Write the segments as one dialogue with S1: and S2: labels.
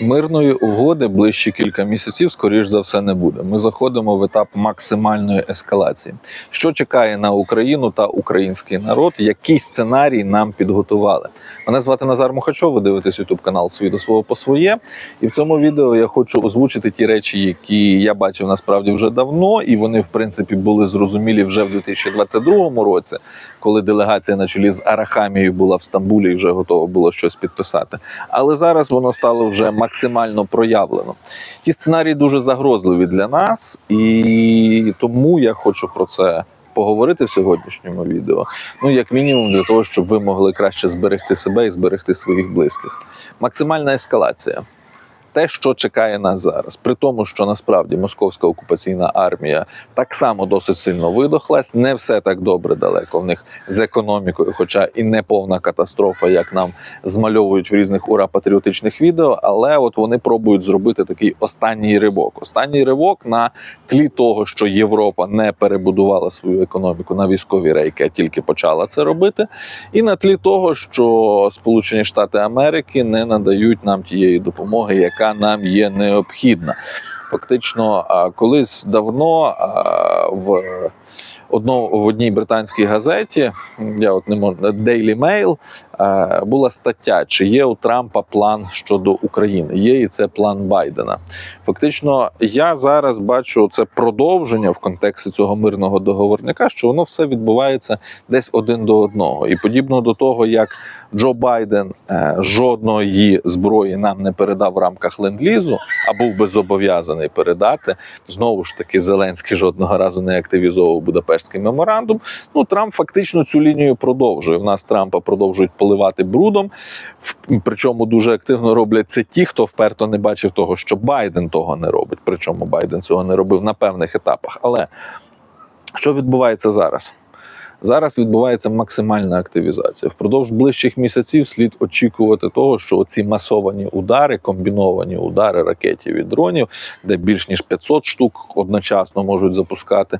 S1: Мирної угоди ближчі кілька місяців, скоріш за все, не буде. Ми заходимо в етап максимальної ескалації. Що чекає на Україну та український народ? Який сценарій нам підготували? Мене звати Назар Мухачов. Ви дивитесь ютуб канал «Свій до свого по своє. І в цьому відео я хочу озвучити ті речі, які я бачив насправді вже давно, і вони, в принципі, були зрозумілі вже в 2022 році, коли делегація на чолі з Арахамією була в Стамбулі і вже готова було щось підписати. Але зараз воно стало вже максимально проявлено. Ті сценарії дуже загрозливі для нас, і тому я хочу про це. Поговорити в сьогоднішньому відео, ну як мінімум, для того, щоб ви могли краще зберегти себе і зберегти своїх близьких. Максимальна ескалація. Те, що чекає нас зараз, при тому, що насправді московська окупаційна армія так само досить сильно видохлась, не все так добре далеко в них з економікою, хоча і не повна катастрофа, як нам змальовують в різних ура патріотичних відео. Але от вони пробують зробити такий останній ривок. Останній ривок на тлі того, що Європа не перебудувала свою економіку на військові рейки, а тільки почала це робити, і на тлі того, що Сполучені Штати Америки не надають нам тієї допомоги, яка нам є необхідна. Фактично, колись давно в одно, в одній британській газеті, я от не можу Daily Mail, е, була стаття, чи є у Трампа план щодо України. Є і це план Байдена. Фактично, я зараз бачу це продовження в контексті цього мирного договорника, що воно все відбувається десь один до одного. І подібно до того, як Джо Байден е, жодної зброї нам не передав в рамках ленд-лізу, а був би зобов'язаний передати. Знову ж таки, Зеленський жодного разу не активізовував Будапештський меморандум. Ну Трамп фактично цю лінію продовжує. В нас Трампа продовжують поливати брудом. Причому дуже активно роблять це ті, хто вперто не бачив того, що Байден того не робить. Причому Байден цього не робив на певних етапах. Але що відбувається зараз? Зараз відбувається максимальна активізація. Впродовж ближчих місяців слід очікувати того, що ці масовані удари, комбіновані удари ракетів і дронів, де більш ніж 500 штук одночасно можуть запускати.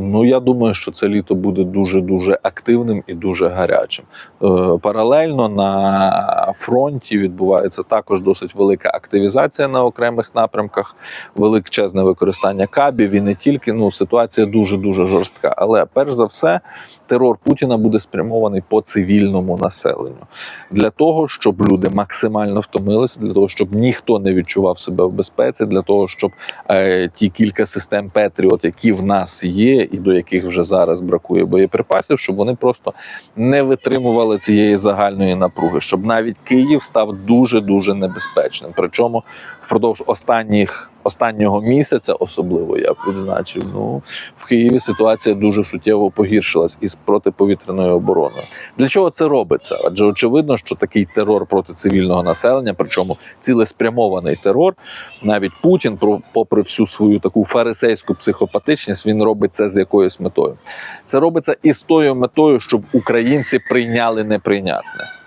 S1: Ну я думаю, що це літо буде дуже дуже активним і дуже гарячим. Е, паралельно на фронті відбувається також досить велика активізація на окремих напрямках, величезне використання кабів і не тільки. Ну ситуація дуже дуже жорстка. Але перш за все, терор Путіна буде спрямований по цивільному населенню для того, щоб люди максимально втомилися, для того, щоб ніхто не відчував себе в безпеці, для того, щоб е, ті кілька систем Петріот, які в нас є, і до яких вже зараз бракує боєприпасів, щоб вони просто не витримували цієї загальної напруги, щоб навіть Київ став дуже дуже небезпечним. Причому впродовж останніх останнього місяця, особливо я б відзначив, ну в Києві ситуація дуже суттєво погіршилась із протиповітряною обороною. Для чого це робиться? Адже очевидно, що такий терор проти цивільного населення, причому цілеспрямований терор, навіть Путін, попри всю свою таку фарисейську психопатичність, він робить це з якоюсь метою. Це робиться і з тою метою, щоб українці прийняли неприйнятне.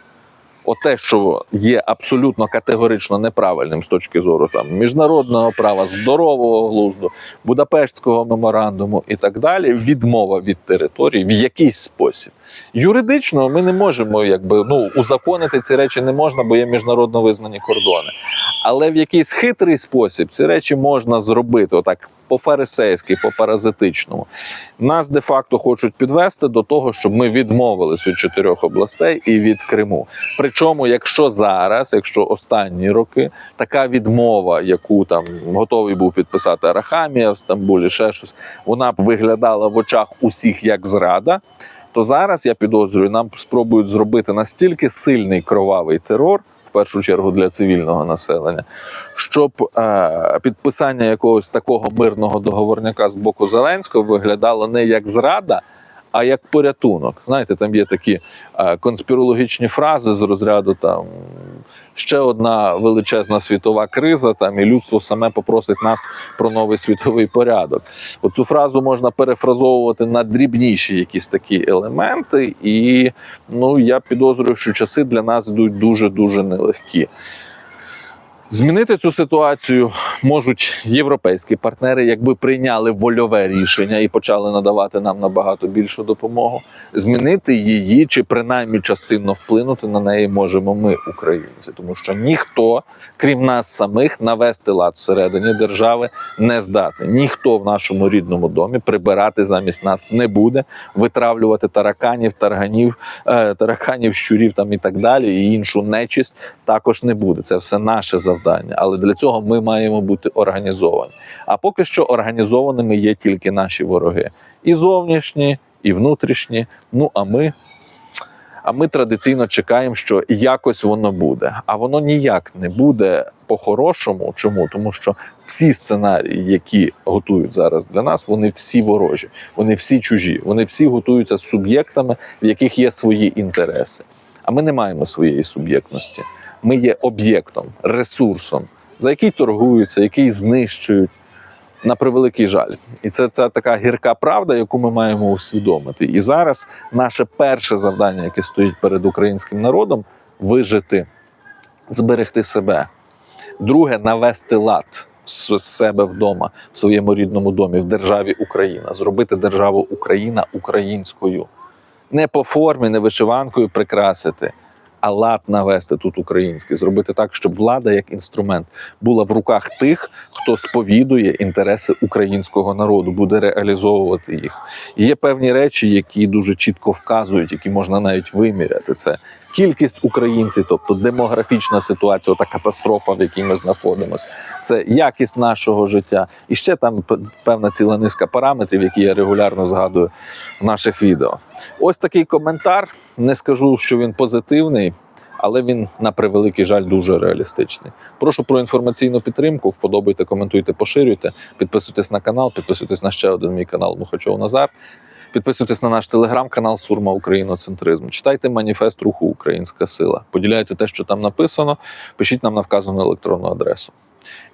S1: Оте, що є абсолютно категорично неправильним з точки зору там міжнародного права, здорового глузду, Будапештського меморандуму і так далі, відмова від території в якийсь спосіб. Юридично ми не можемо, якби ну узаконити ці речі не можна, бо є міжнародно визнані кордони. Але в якийсь хитрий спосіб ці речі можна зробити, отак по-фарисейськи, по-паразитичному. Нас де-факто хочуть підвести до того, щоб ми відмовились від чотирьох областей і від Криму. Причому, якщо зараз, якщо останні роки, така відмова, яку там готовий був підписати Арахамія в Стамбулі, ще щось, вона б виглядала в очах усіх як зрада. То зараз я підозрюю, нам спробують зробити настільки сильний кровавий терор, в першу чергу для цивільного населення, щоб е, підписання якогось такого мирного договорняка з боку Зеленського виглядало не як зрада, а як порятунок. Знаєте, там є такі е, конспірологічні фрази з розряду там. Ще одна величезна світова криза, там і людство саме попросить нас про новий світовий порядок. Оцю фразу можна перефразовувати на дрібніші якісь такі елементи, і ну я підозрюю, що часи для нас йдуть дуже дуже нелегкі. Змінити цю ситуацію можуть європейські партнери, якби прийняли вольове рішення і почали надавати нам набагато більшу допомогу, змінити її чи принаймні частинно вплинути на неї можемо ми, українці, тому що ніхто, крім нас самих, навести лад всередині держави не здатний. Ніхто в нашому рідному домі прибирати замість нас не буде, витравлювати тараканів, тарганів, е, тараканів, щурів там і так далі, і іншу нечисть також не буде. Це все наше завдання. Але для цього ми маємо бути організовані. А поки що організованими є тільки наші вороги. І зовнішні, і внутрішні. Ну а ми. А ми традиційно чекаємо, що якось воно буде. А воно ніяк не буде по-хорошому. Чому? Тому що всі сценарії, які готують зараз для нас, вони всі ворожі, вони всі чужі, вони всі готуються з суб'єктами, в яких є свої інтереси. А ми не маємо своєї суб'єктності. Ми є об'єктом, ресурсом, за який торгуються, який знищують. На превеликий жаль, і це, це така гірка правда, яку ми маємо усвідомити. І зараз наше перше завдання, яке стоїть перед українським народом, вижити, зберегти себе. Друге навести лад в себе вдома, в своєму рідному домі, в державі Україна, зробити державу Україна українською. Не по формі, не вишиванкою прикрасити, а лад навести тут український, зробити так, щоб влада як інструмент була в руках тих, хто сповідує інтереси українського народу, буде реалізовувати їх. І є певні речі, які дуже чітко вказують, які можна навіть виміряти. Це кількість українців, тобто демографічна ситуація, та катастрофа, в якій ми знаходимося. Це якість нашого життя. І ще там певна ціла низка параметрів, які я регулярно згадую в наших відео. Ось такий коментар. Не скажу, що він позитивний. Але він на превеликий жаль дуже реалістичний. Прошу про інформаційну підтримку. Вподобайте, коментуйте, поширюйте. Підписуйтесь на канал, підписуйтесь на ще один мій канал Мухачов Назар. Підписуйтесь на наш телеграм-канал Сурма Україноцентризм. Читайте маніфест руху Українська сила. Поділяйте те, що там написано. Пишіть нам на вказану електронну адресу.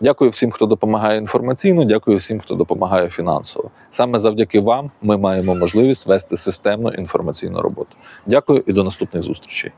S1: Дякую всім, хто допомагає інформаційно. Дякую всім, хто допомагає фінансово. Саме завдяки вам ми маємо можливість вести системну інформаційну роботу. Дякую і до наступних зустрічей.